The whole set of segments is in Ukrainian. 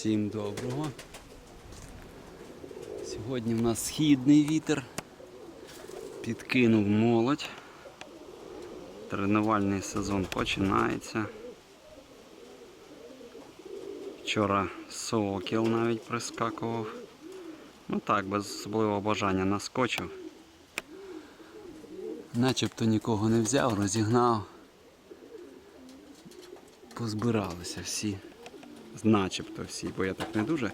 Всім доброго. Сьогодні в нас східний вітер. Підкинув молодь. Тренувальний сезон починається. Вчора сокіл навіть прискакував. Ну так, без особливого бажання наскочив. Начебто нікого не взяв, розігнав. Позбиралися всі. Начебто всі, бо я так не дуже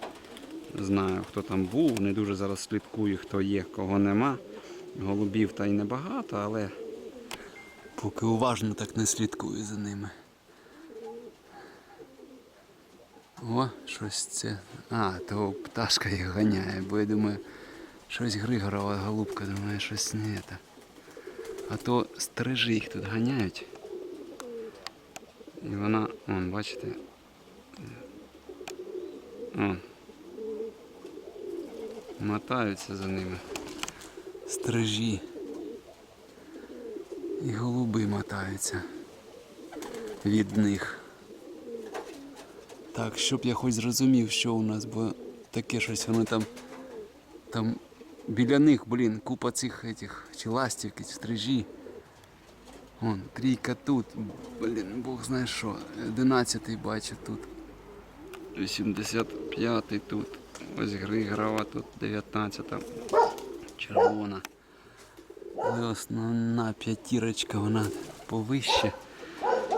знаю, хто там був, не дуже зараз слідкую, хто є, кого нема. Голубів та й небагато, але поки уважно так не слідкую за ними. О, щось це. А, то пташка їх ганяє, бо я думаю, щось Григорова голубка, думаю, щось не це. А то стрижи їх тут ганяють. І вона, вон, бачите, Вон. Мотаються за ними. Стрижі. І голуби мотаються від них. Так, щоб я хоч зрозумів, що у нас, бо таке щось воно там. Там біля них, блін, купа цих этих чи ластівки, чи стрижі. Вон, трійка тут, блін, Бог знає що. Одинадцятий бачу тут. 85 тут. Ось Григорова тут 19-та. червона. Але основна п'ятірочка вона повище.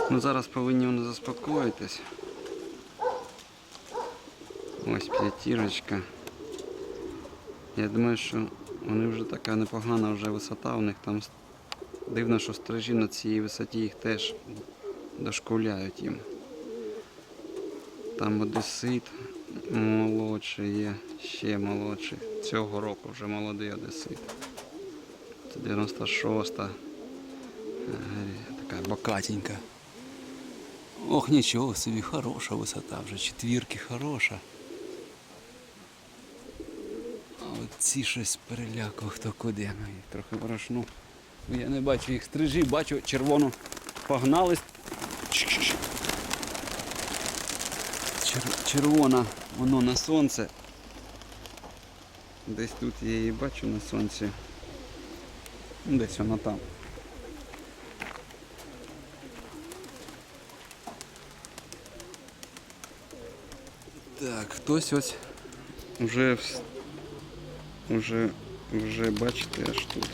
Ну зараз повинні вони заспокоїтись. Ось п'ятірочка. Я думаю, що вони вже така непогана вже висота у них там. Дивно, що стрижі на цій висоті їх теж дошкуляють їм. Там одесит молодший є, ще молодший. Цього року вже молодий одесит. Це 96-та. Е, Така бокатенька. Ох, нічого собі, хороша висота вже, четвірки хороша. А от ці щось перелякав хто куди. Ну, їх трохи ворошну. Ну, Я не бачу їх стрижі, бачу червону. Погнались. Червона, воно на сонце. Десь тут я її бачу на сонці. Ну, Десь вона там. Так, хтось ось вже вже, вже бачите аж тут.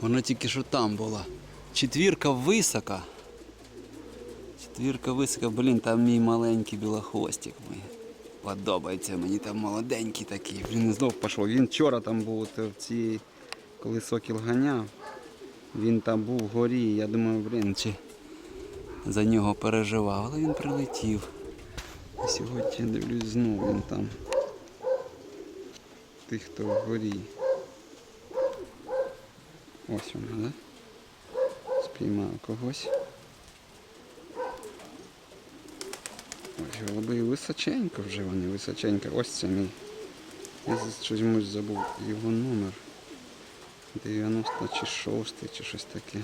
Вона тільки що там була. Четвірка висока. Четвірка висока, блін, там мій маленький білохвостик мій. Подобається мені там молоденький такий. Він знов пішов. Він вчора там був в цій, коли сокіл ганяв. Він там був вгорі. Я думаю, блін, чи за нього переживав, але він прилетів. І сьогодні дивлюсь знову він там. Тих, хто вгорі. Ось вона, да? Спіймав когось. Голуби височенько вже вони, височенько. Ось це мій. Я чомусь забув його номер. 90 чи 6 чи щось таке.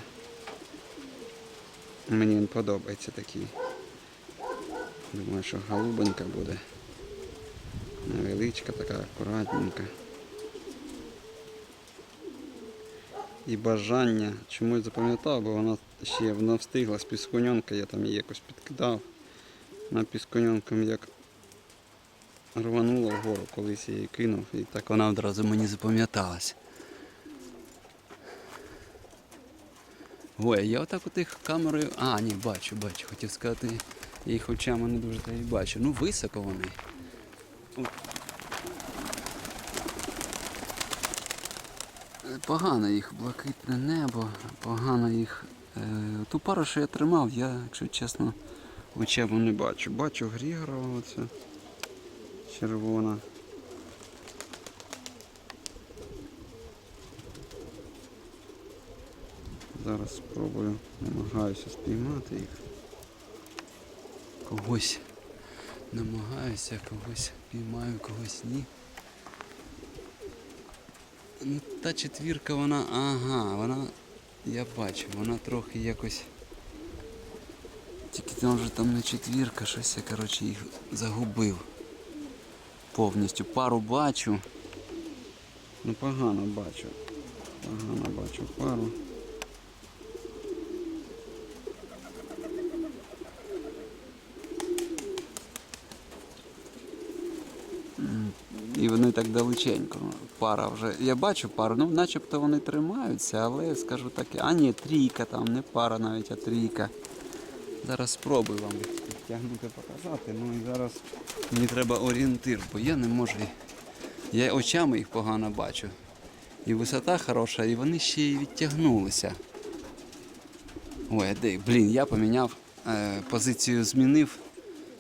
Мені він подобається такий. Думаю, що голубенька буде. Невеличка така, акуратненька. І бажання чомусь запам'ятав, бо вона ще вона встигла з піскуньонка, я там її якось підкидав. На піскуньонком як рванула вгору, колись її кинув, і так вона одразу мені запам'яталась. Ой, я отак от їх камерою. А, ні, бачу, бачу. Хотів сказати, я їх очами не дуже та й бачу. Ну, високо вони. Погано їх блакитне небо, погано їх. Е, ту пару, що я тримав, я, якщо чесно, очами не бачу. Бачу Грігорова оце червона. Зараз спробую, намагаюся спіймати їх. Когось намагаюся, когось піймаю, когось ні. Ну, та четвірка вона, ага, вона, я бачу, вона трохи якось Тільки там вже там не четвірка, щось я коротше їх загубив. Повністю пару бачу. Ну погано бачу. Погано бачу пару. І вони так далеченько. Пара вже. Я бачу пару, ну начебто вони тримаються, але скажу таке. А ні, трійка там, не пара навіть, а трійка. Зараз спробую вам підтягнути, показати. Ну і зараз мені треба орієнтир, бо я не можу. Я очами їх погано бачу. І висота хороша, і вони ще й відтягнулися. Ой, де, блін, я поміняв, е, позицію змінив,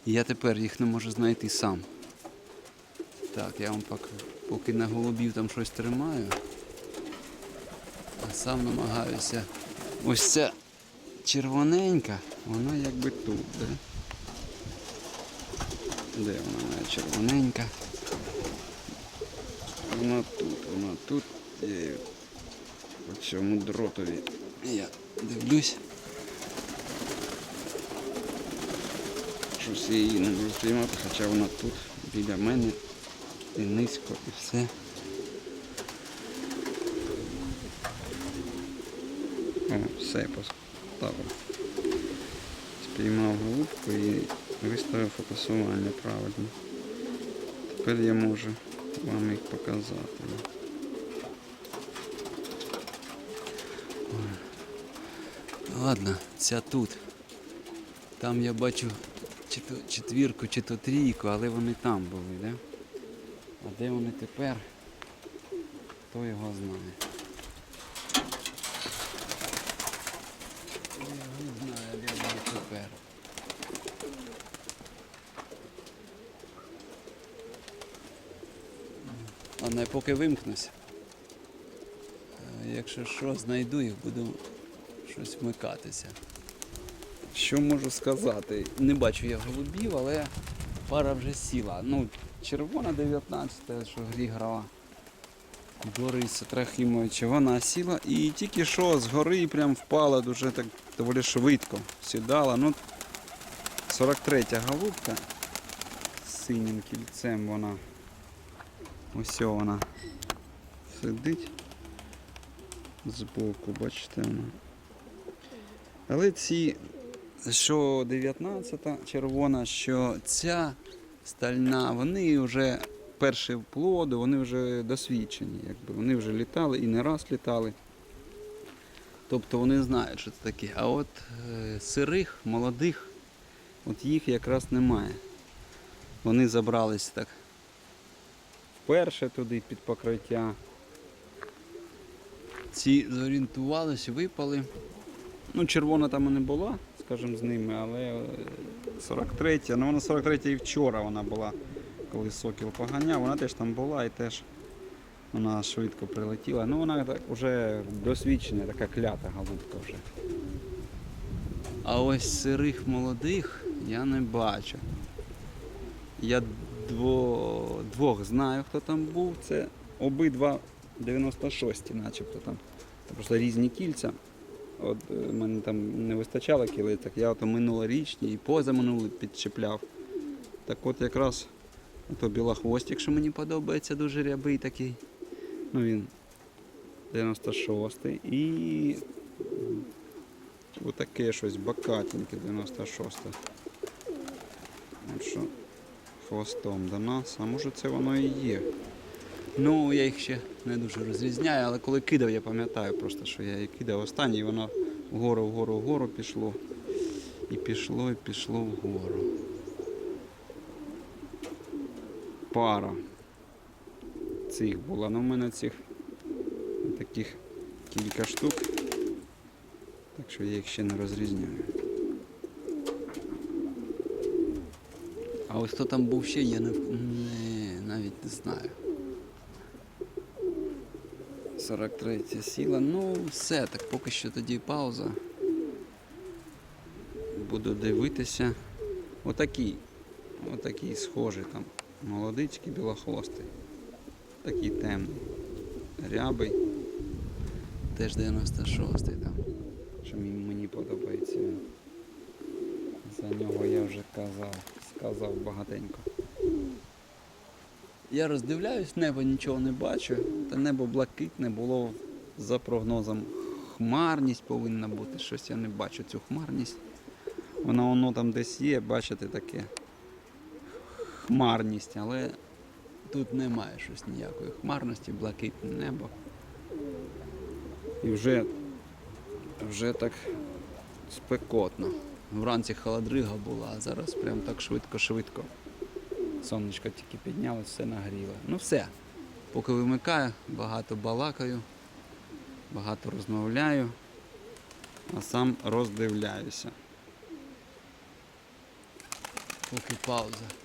і я тепер їх не можу знайти сам. Так, я вам поки, поки на голубів там щось тримаю. А сам намагаюся. Ось ця червоненька, вона якби тут, де? Де вона моя червоненька? Вона тут, вона тут. Я її по цьому дротові. Я дивлюсь. Щось її не можу спіймати, хоча вона тут біля мене і низько і все. О, все поставив. Спіймав голубку і виставив фокусування правильно. Тепер я можу вам їх показати. Ладно, ця тут. Там я бачу чи то четвірку, чи то трійку, але вони там були, да? А де вони тепер? Хто його знає. Я не знаю, де вони тепер. Ладно, я поки вимкнусь. Е, Якщо що, знайду їх, буду щось вмикатися. Що можу сказати? Не бачу я голубів, але пара вже сіла. Ну, червона 19, що грі грала. Бориса Трахімовича, вона сіла і тільки що з гори прям впала дуже так доволі швидко. Сідала. Ну, 43-я голубка з синім кільцем вона. Ось вона сидить збоку, бачите вона. Але ці, що 19-та червона, що ця стальна, вони вже перші плоди, вони вже досвідчені, якби вони вже літали і не раз літали. Тобто вони знають, що це таке. А от е, сирих, молодих, от їх якраз немає. Вони забрались так вперше туди під покриття. Ці зорієнтувалися, випали. Ну, червона там і не була, скажімо, з ними, але 43, ну вона 43 і вчора вона була, коли сокіл поганяв, вона теж там була і теж вона швидко прилетіла. Ну вона так вже досвідчена, така клята голубка вже. А ось сирих молодих я не бачу. Я дво, двох знаю, хто там був. Це обидва 96-ті, начебто там. Це просто різні кільця. От е, мене там не вистачало кіли, так я ото минулорічні і позаминулий підчепляв. Так от якраз ото білохвостик, що мені подобається, дуже рябий такий. Ну він 96-й. І отаке щось бакатеньке 96 От що хвостом до нас, а може це воно і є. Ну, я їх ще не дуже розрізняю, але коли кидав, я пам'ятаю просто, що я її кидав останній, і воно вгору, вгору, вгору пішло. І пішло, і пішло вгору. Пара цих була. Ну, в мене цих таких кілька штук. Так що я їх ще не розрізняю. А ось хто там був ще, я не, не навіть не знаю. 43 сіла. Ну, все, так поки що тоді пауза. Буду дивитися. Отакий. Отакий схожий там. Молодичкий білохвостий. Такий темний. Рябий. Теж 96-й там. Що мені, подобається. За нього я вже казав, сказав багатенько. Я роздивляюсь, небо нічого не бачу. Та небо блакитне було за прогнозом. Хмарність повинна бути. Щось я не бачу цю хмарність. Вона воно там десь є, бачите таке. Хмарність, але тут немає щось ніякої хмарності, блакитне небо. І вже, вже так спекотно. Вранці холодрига була, а зараз прям так швидко-швидко. Сонечко тільки піднялось, все нагріло. Ну все. Поки вимикаю, багато балакаю, багато розмовляю, а сам роздивляюся. Поки пауза.